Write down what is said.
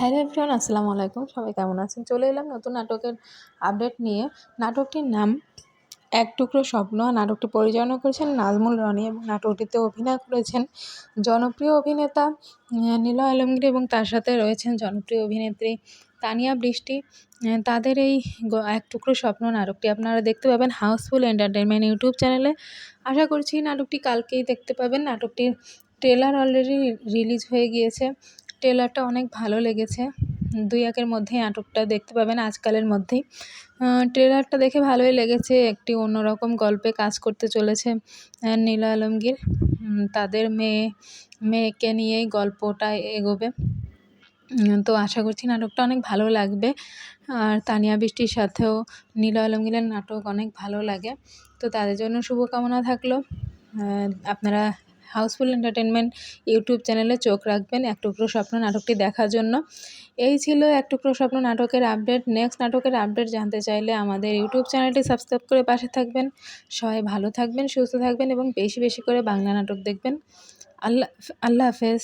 Hello everyone, আসসালামু আলাইকুম। সবাই কেমন আছেন? চলে এলাম নতুন নাটকের আপডেট নিয়ে। নাটকটির নাম এক টুকরো স্বপ্ন নাটকটি পরিচালনা করেছেন নাজমুল রনি এবং নাটকটিতে অভিনয় করেছেন জনপ্রিয় অভিনেতা নীল আলমগীর এবং তার সাথে রয়েছেন জনপ্রিয় অভিনেত্রী তানিয়া বৃষ্টি। তাদের এই এক টুকরো স্বপ্ন নাটকটি আপনারা দেখতে পাবেন হাউসফুল এন্টারটেনমেন্ট ইউটিউব চ্যানেলে। আশা করছি নাটকটি কালকেই দেখতে পাবেন। নাটকটির ট্রেলার অলরেডি রিলিজ হয়ে গিয়েছে। ট্রেলারটা অনেক ভালো লেগেছে। দুই একের মধ্যেই নাটকটা দেখতে পাবেন আজকালের মধ্যেই। ট্রেলারটা দেখে ভালোই লেগেছে। একটি অন্যরকম গল্পে কাজ করতে চলেছে নীলা আলমগীর। তাদের মেয়ে, মেয়েকে নিয়েই গল্পটা এগোবে। তো আশা করছি নাটকটা অনেক ভালো লাগবে। আর তানিয়া বৃষ্টির সাথেও নীলা আলমগীরের নাটক অনেক ভালো লাগে। তো তাদের জন্য শুভকামনা থাকল। আপনারা হাউসফুল এন্টারটেনমেন্ট ইউটিউব চ্যানেলে চোখ রাখবেন, এক টুকরো স্বপ্ন নাটকটি দেখার জন্য। এই ছিল এক টুকরো স্বপ্ন নাটকের আপডেট। নেক্সট নাটকের আপডেট জানতে চাইলে আমাদের ইউটিউব চ্যানেলটি সাবস্ক্রাইব করে পাশে থাকবেন। সবাই ভালো থাকবেন, সুস্থ থাকবেন এবং বেশি বেশি করে বাংলা নাটক দেখবেন। আল্লাহ আল্লাহ হাফেজ।